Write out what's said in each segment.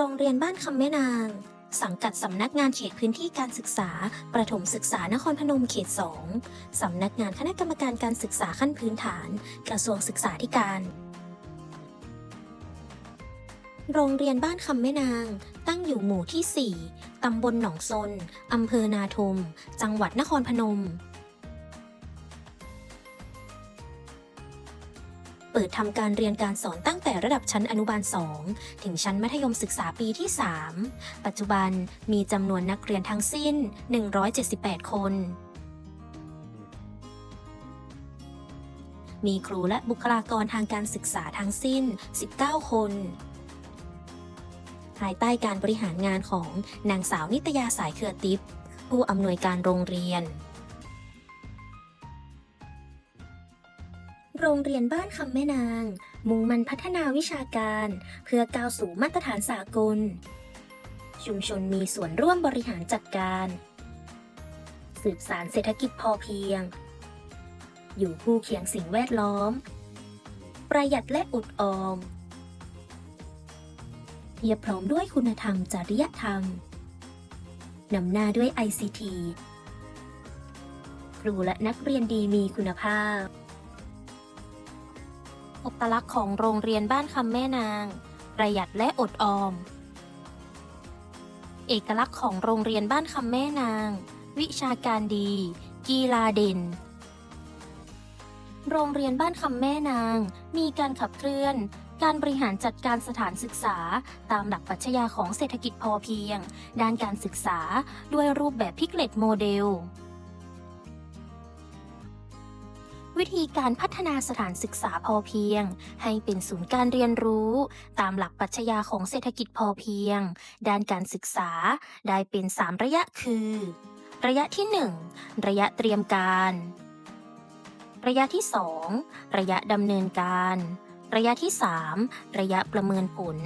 โรงเรียนบ้านคำแม่นาง สังกัดสำนักงานเขตพื้นที่การศึกษา ประถมศึกษานครพนมเขต 2 สำนักงานคณะกรรมการการศึกษาขั้นพื้นฐาน กระทรวงศึกษาธิการ โรงเรียนบ้านคำแม่นาง ตั้งอยู่หมู่ที่ 4 ตำบลหนองซน อำเภอนาทม จังหวัดนครพนม ปิดทำการเรียนการสอนตั้งแต่ระดับชั้นอนุบาล 2 ถึงชั้นมัธยมศึกษาปีที่ 3 ปัจจุบันมีจำนวนนักเรียนทั้งสิ้น 178 คน มีครูและบุคลากรทางการศึกษาทั้งสิ้น 19 คนภายใต้การบริหารงานของนางสาวนิตยาสายเครือติปผู้อำนวยการโรงเรียน เรียนบ้านคำแม่นาง มุ่งมันพัฒนาวิชาการ เพื่อก้าวสู่มาตรฐานสากล ชุมชนมีส่วนร่วมบริหารจัดการ สืบสารเศรษฐกิจพอเพียง อยู่คู่เคียงสิ่งแวดล้อม ประหยัดและอุดออมเพียบพร้อมด้วยคุณธรรมจริยธรรม นำหน้าด้วย ICT ครูและนักเรียนดีมีคุณภาพ อัตลักษณ์ของโรงเรียนบ้านคำแม่นาง ประหยัดและอดออม เอกลักษณ์ของโรงเรียนบ้านคำแม่นาง วิชาการดี กีฬาเด่น โรงเรียนบ้านคำแม่นาง มีการขับเคลื่อน การบริหารจัดการสถานศึกษา ตามหลักปรัชญาของเศรษฐกิจพอเพียง ด้านการศึกษาด้วยรูปแบบพิกเลตโมเดล วิธีการพัฒนาสถานศึกษาพอเพียง ให้เป็นศูนย์การเรียนรู้ ตามหลักปรัชญาของเศรษฐกิจพอเพียง ด้านการศึกษาได้เป็น 3 ระยะคือ ระยะที่ 1 ระยะเตรียมการ ระยะที่ 2 ระยะดำเนินการ ระยะที่ 3 ระยะประเมินผล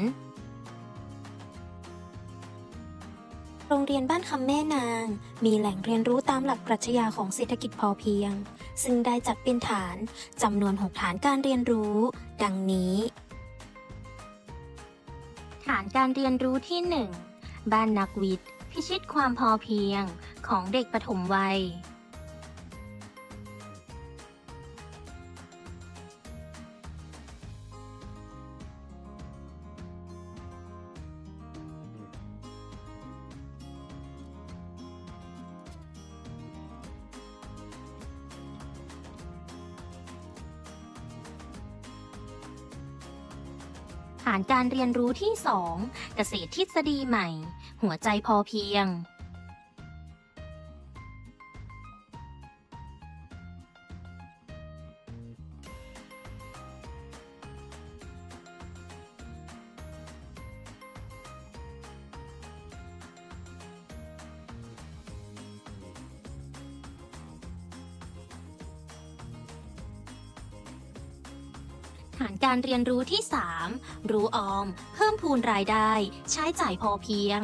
โรงเรียนบ้านคำแม่นาง มีแหล่งเรียนรู้ตามหลักปรัชญาของเศรษฐกิจพอเพียง ซึ่งได้จัดเป็นฐานจำนวน6ฐานการเรียนรู้ ดังนี้ ฐานการเรียนรู้ที่ 1 บ้านนักวิทย์ พิชิตความพอเพียงของเด็กปฐมวัย ฐานการเรียนรู้ที่ 2 เกษตรทฤษฎีใหม่ หัวใจพอเพียงารการเรียนรู้ที่ 3 รู้ออม เพิ่มพูนรายได้ ใช้จ่ายพอเพียง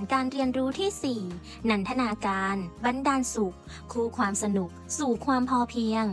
านการเรียนรู้ที่ 4 นันทนาการ บันดาลสุข คู่ความสนุก สู่ความพอเพียง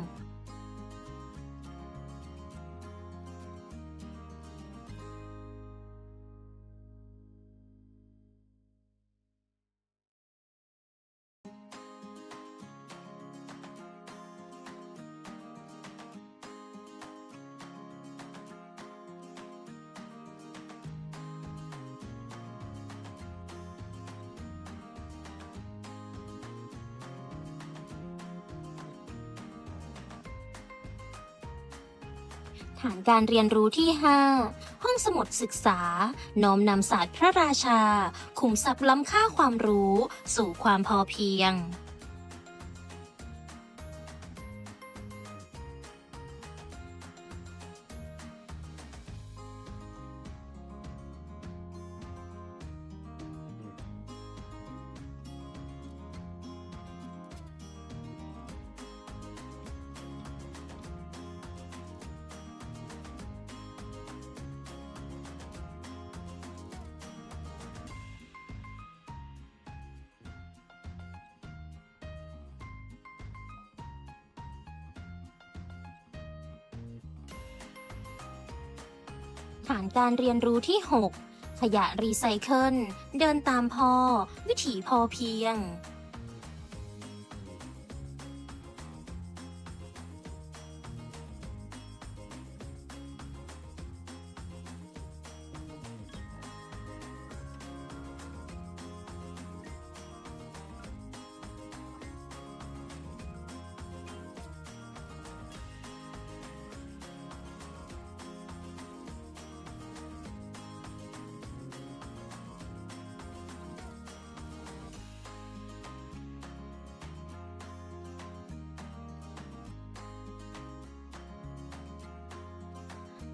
ฐานการเรียนรู้ที่ 5 ห้องสมุดศึกษา น้อมนำศาสตร์พระราชา ขุมทรัพย์ล้ำค่าความรู้ สู่ความพอเพียง ฐานการเรียนรู้ที่ 6 ขยะรีไซเคิล เดินตามพอ วิถีพอเพียง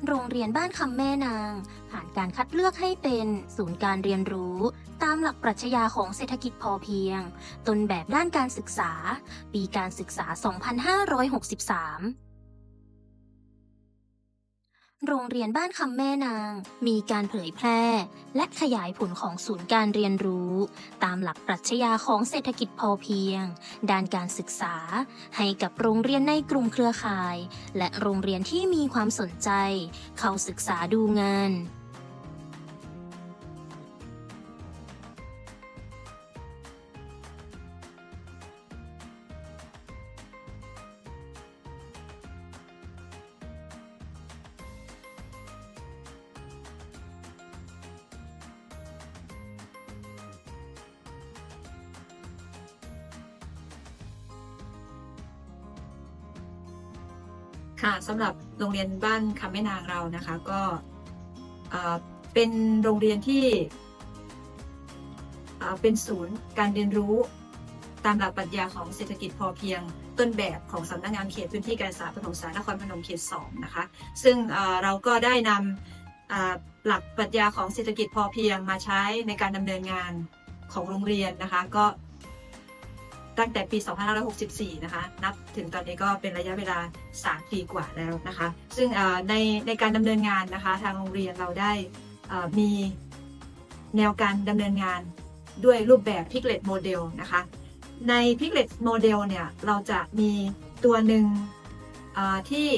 โรงเรียนบ้านคำแม่นาง ผ่านการคัดเลือกให้เป็นศูนย์การเรียนรู้ ตามหลักปรัชญาของเศรษฐกิจพอเพียง ต้นแบบด้านการศึกษา ปีการศึกษา 2563 โรงเรียนบ้านคำแม่นาง มีการเผยแพร่ และขยายผลของศูนย์การเรียนรู้ ตามหลักปรัชญาของเศรษฐกิจพอเพียง ด้านการศึกษา ให้กับโรงเรียนในกลุ่มเครือข่าย และโรงเรียนที่มีความสนใจ เข้าศึกษาดูงาน ค่ะสำหรับโรงเรียนบ้านคำแม่นางเรานะคะก็เป็นโรงเรียนที่เป็นศูนย์การเรียนรู้ตามหลักปรัชญาของเศรษฐกิจพอเพียงต้นแบบของสำนักงานเขตพื้นที่การศึกษาปฐมศึกษานครพนมเขต2นะคะซึ่งเราก็ได้นำหลักปรัชญาของเศรษฐกิจพอเพียงมาใช้ในการดำเนินงานของโรงเรียนนะคะ ก็ ตั้งแต่ปี 2564 นะคะ นับถึงตอนนี้ก็เป็นระยะเวลา 3 ปีกว่าแล้วนะคะ ซึ่งในในการดำเนินงานนะคะ ทางโรงเรียนเราได้มีแนวการดำเนินงานด้วยรูปแบบ Piglet Model นะคะ ใน Piglet Model เนี่ย เราจะมีตัวหนึ่งที่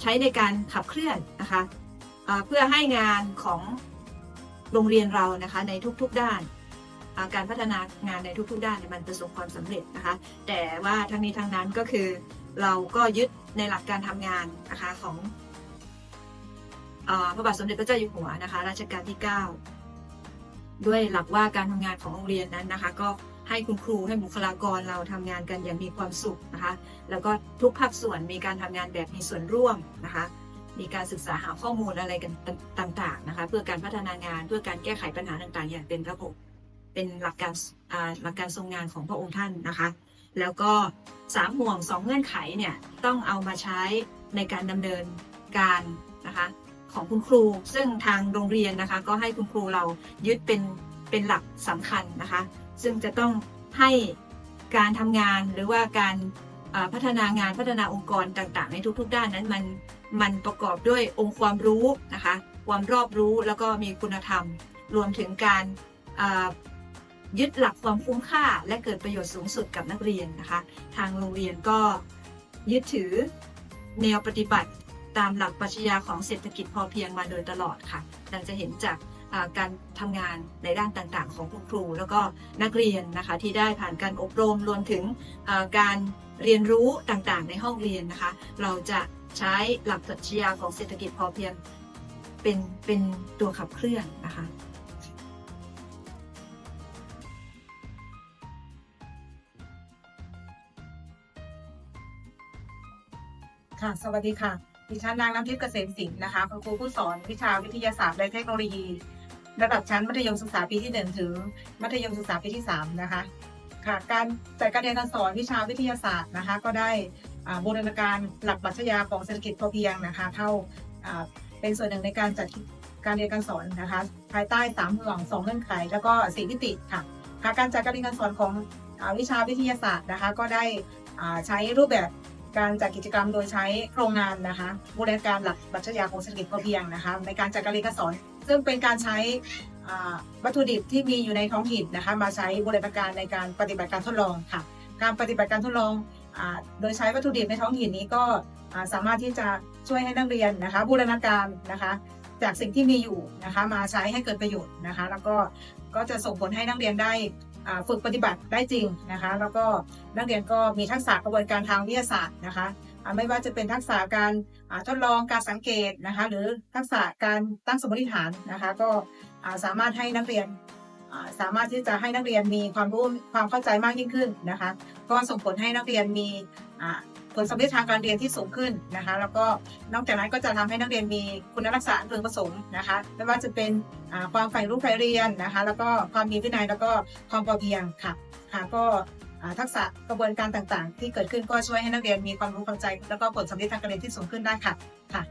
ใช้ในการขับเคลื่อนนะคะเพื่อให้งานของโรงเรียนเรานะคะในทุกๆด้าน การพัฒนางานในทุกๆ ด้านมันประสบความสำเร็จนะคะ แต่ว่าทั้งนี้ทั้งนั้นก็คือเราก็ยึดในหลักการทำงานนะคะของอพระบาทสมเด็จพระเจ้าอยู่หัวนะคะรัชกาลที่ 9 ด้วยหลักว่าการทำงานของโรงเรียนนั้นนะคะ ก็ให้คุณครูให้บุคลากรเราทำงานกันอย่างมีความสุขนะคะ แล้วก็ทุกภาคส่วนมีการทำงานแบบมีส่วนร่วมนะคะ มีการศึกษาหาข้อมูลอะไรกันต่างๆนะคะ เพื่อการพัฒนางานเพื่อการแก้ไขปัญหาต่างๆ อย่างเป็นระบบ เป็นหลักการหลักการทรงงานของพระองค์ท่านนะคะ แล้วก็สามห่วงสองเงื่อนไขเนี่ยต้องเอามาใช้ในการดำเนินการนะคะของคุณครู ซึ่งทางโรงเรียนนะคะก็ให้คุณครูเรายึดเป็นเป็นหลักสำคัญนะคะ ซึ่งจะต้องให้การทำงานหรือว่าการพัฒนางานพัฒนาองค์กรต่างๆ ในทุกๆ ด้านนั้นมันมันประกอบด้วยองค์ความรู้นะคะ ความรอบรู้แล้วก็มีคุณธรรม รวมถึงการ ยึดหลักความคุ้มค่า และเกิดประโยชน์สูงสุดกับนักเรียนนะคะ ทางโรงเรียนก็ยึดถือแนวปฏิบัติตามหลักปรัชญาของเศรษฐกิจพอเพียงมาโดยตลอดค่ะดังจะเห็นจากการทำงานในด้านต่างๆ ของคุณครู แล้วก็นักเรียนนะคะที่ได้ผ่านการอบรมรวมถึงการเรียนรู้ต่างๆ ในห้องเรียนนะคะ เราจะใช้หลักปรัชญาของเศรษฐกิจพอเพียงเป็นเป็นตัวขับเคลื่อนนะคะ ค่ะ สวัสดีค่ะ ดิฉันนางน้ำทิพย์เกษมสิงห์นะคะคุณครูผู้สอนวิชาวิทยาศาสตร์และเทคโนโลยี ระดับชั้นมัธยมศึกษาปีที่1ถึงมัธยมศึกษาปีที่ 3 นะคะ ค่ะ การจัดการเรียนการสอนวิชาวิทยาศาสตร์นะคะ ก็ได้บูรณาการหลักปรัชญาของเศรษฐกิจพอเพียงนะคะ เข้าอ่าเป็นส่วนหนึ่งในการจัดการเรียนการสอนนะคะ ภายใต้สามห่วงสองเงื่อนไข แล้วก็สี่มิติค่ะค่ะการจัดการเรียนการสอนของวิชาวิทยาศาสตร์นะคะ ก็ได้ใช้รูปแบบ การจัดกิจกรรมโดยใช้โครงงานนะคะบูรณาการหลักปรัชญาของเศรษฐกิจพอเพียงนะคะในการจัดการเรียนการสอน ซึ่งเป็นการใช้วัตถุดิบที่มีอยู่ในท้องถิ่นนะคะมาใช้บูรณาการในการปฏิบัติการทดลองค่ะ การปฏิบัติการทดลองอโดยใช้วัตถุดิบในท้องถิ่นนี้ก็สามารถที่จะช่วยให้นักเรียนนะคะบูรณาการนะคะจากสิ่งที่มีอยู่นะคะมาใช้ให้เกิดประโยชน์นะคะ แล้วก็ก็จะส่งผลให้นักเรียนได้ ฝึกปฏิบัติได้จริงนะคะ แล้วก็นักเรียนก็มีทักษะกระบวนการทางวิทยาศาสตร์นะคะไม่ว่าจะเป็นทักษะการอ่าทดลองการสังเกตนะคะ หรือทักษะการตั้งสมมติฐานนะคะ ก็สามารถให้นักเรียนสามารถที่จะให้นักเรียนมีความรู้ความเข้าใจมากยิ่งขึ้นนะคะ ก็ส่งผลให้นักเรียนมี ผลสำเร็จทางการเรียนที่สูงขึ้นนะคะ แล้วก็นอกจากนั้นก็จะทำให้นักเรียนมีคุณลักษณะพึงประสงค์นะคะ ไม่ว่าจะเป็นความใฝ่รู้ใฝ่เรียนนะคะ แล้วก็ความมีวินัยแล้วก็ความพอเพียงค่ะค่ะก็ทักษะกระบวนการต่างๆ ที่เกิดขึ้นก็ช่วยให้นักเรียนมีความรู้ความใจ แล้วก็ผลสำเร็จทางการเรียนที่สูงขึ้นได้ค่ะค่ะ